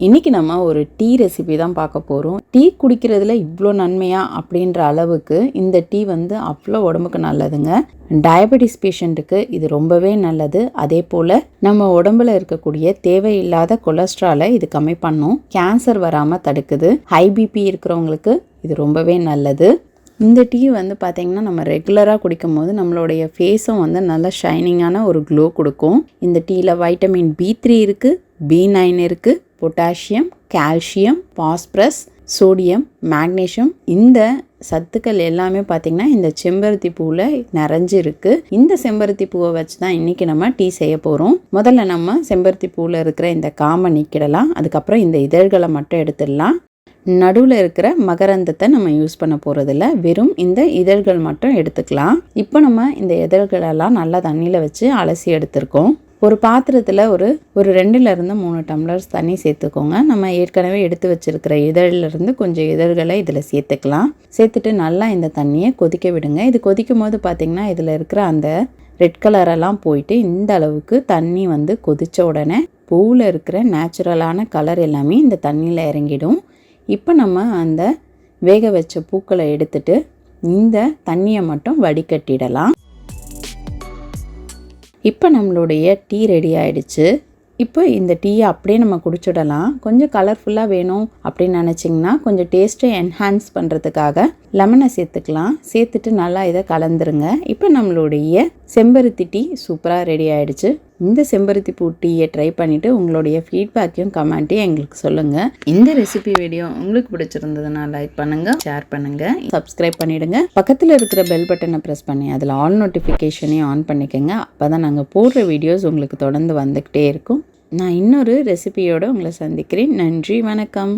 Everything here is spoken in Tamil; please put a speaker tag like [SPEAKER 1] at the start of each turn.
[SPEAKER 1] இன்றைக்கி நம்ம ஒரு டீ ரெசிபி தான் பார்க்க போகிறோம் டீ குடிக்கிறதுல இவ்வளோ நன்மையா அப்படின்ற அளவுக்கு இந்த டீ வந்து அவ்வளோ உடம்புக்கு நல்லதுங்க. டயபெட்டிஸ் பேஷண்ட்டுக்கு இது ரொம்பவே நல்லது. அதே போல் நம்ம உடம்புல இருக்கக்கூடிய தேவையில்லாத கொலஸ்ட்ராலை இது கம்மி பண்ணும். கேன்சர் வராமல் தடுக்குது. ஹை பிபி இருக்கிறவங்களுக்கு இது ரொம்பவே நல்லது. இந்த டீ வந்து பார்த்திங்கன்னா நம்ம ரெகுலராக குடிக்கும் போது நம்மளுடைய ஃபேஸும் வந்து நல்ல ஷைனிங்கான ஒரு க்ளோ கொடுக்கும். இந்த டீயில் வைட்டமின் பி த்ரீ இருக்குது பி நைன் இருக்குது potassium calcium phosphorus sodium magnesium இந்த சத்துக்கள் எல்லாமே பார்த்திங்கன்னா இந்த செம்பருத்தி பூவில் நிறைஞ்சு இருக்கு இந்த செம்பருத்தி பூவை வச்சு தான் இன்றைக்கி நம்ம டீ செய்ய போகிறோம் முதல்ல நம்ம செம்பருத்தி பூவில் இருக்கிற இந்த காம நீக்கிடலாம். அதுக்கப்புறம் இந்த இதழ்களை மட்டும் எடுத்துடலாம். நடுவில் இருக்கிற மகரந்தத்தை நம்ம யூஸ் பண்ண போகிறதில்ல வெறும் இந்த இதழ்கள் மட்டும் எடுத்துக்கலாம். இப்போ நம்ம இந்த இதழ்களெல்லாம் நல்லா தண்ணியில் வச்சு அலசி எடுத்திருக்கோம். ஒரு பாத்திரத்தில் ஒரு ஒரு ரெண்டுலேருந்து மூணு டம்ளர்ஸ் தண்ணி சேர்த்துக்கோங்க. நம்ம ஏற்கனவே எடுத்து வச்சிருக்கிற இதழிலிருந்து கொஞ்சம் இதழ்களை இதில் சேர்த்துக்கலாம். சேர்த்துட்டு நல்லா இந்த தண்ணியை கொதிக்க விடுங்க. இது கொதிக்கும் போது பார்த்திங்கன்னா இதில் இருக்கிற அந்த ரெட் கலரெல்லாம் போயிட்டு இந்த அளவுக்கு தண்ணி வந்து கொதித்த உடனே பூவில் இருக்கிற நேச்சுரலான கலர் எல்லாமே இந்த தண்ணியில் இறங்கிடும். இப்போ நம்ம அந்த வேக வச்ச பூக்களை எடுத்துட்டு இந்த தண்ணியை மட்டும் வடிகட்டிடலாம். இப்போ நம்மளுடைய டீ ரெடி ஆயிடுச்சு. இப்போ இந்த டீயை அப்படியே நம்ம குடிச்சிடலாம். கொஞ்சம் கலர்ஃபுல்லாக வேணும் அப்படின்னு நினச்சிங்கன்னா கொஞ்சம் டேஸ்ட்டை என்ஹான்ஸ் பண்ணுறதுக்காக லெமனை சேர்த்துக்கலாம். சேர்த்துட்டு நல்லா இதை கலந்துருங்க. இப்போ நம்மளுடைய செம்பருத்தி டீ சூப்பராக ரெடி ஆயிடுச்சு. இந்த செம்பருத்தி பூ டீயை ட்ரை பண்ணிவிட்டு உங்களுடைய ஃபீட்பேக்கையும் கமெண்ட்டையும் எங்களுக்கு சொல்லுங்கள் இந்த ரெசிபி வீடியோ உங்களுக்கு பிடிச்சிருந்ததுன்னா லைக் பண்ணுங்கள் ஷேர் பண்ணுங்கள் சப்ஸ்கிரைப் பண்ணிவிடுங்க பக்கத்தில் இருக்கிற பெல் பட்டனை ப்ரெஸ் பண்ணி அதில் ஆல் நோட்டிஃபிகேஷனையும் ஆன் பண்ணிக்கோங்க. அப்போ தான் நாங்கள் போடுற வீடியோஸ் உங்களுக்கு தொடர்ந்து வந்துக்கிட்டே இருக்கும். நான் இன்னொரு ரெசிபியோடு உங்களை சந்திக்கிறேன். நன்றி வணக்கம்.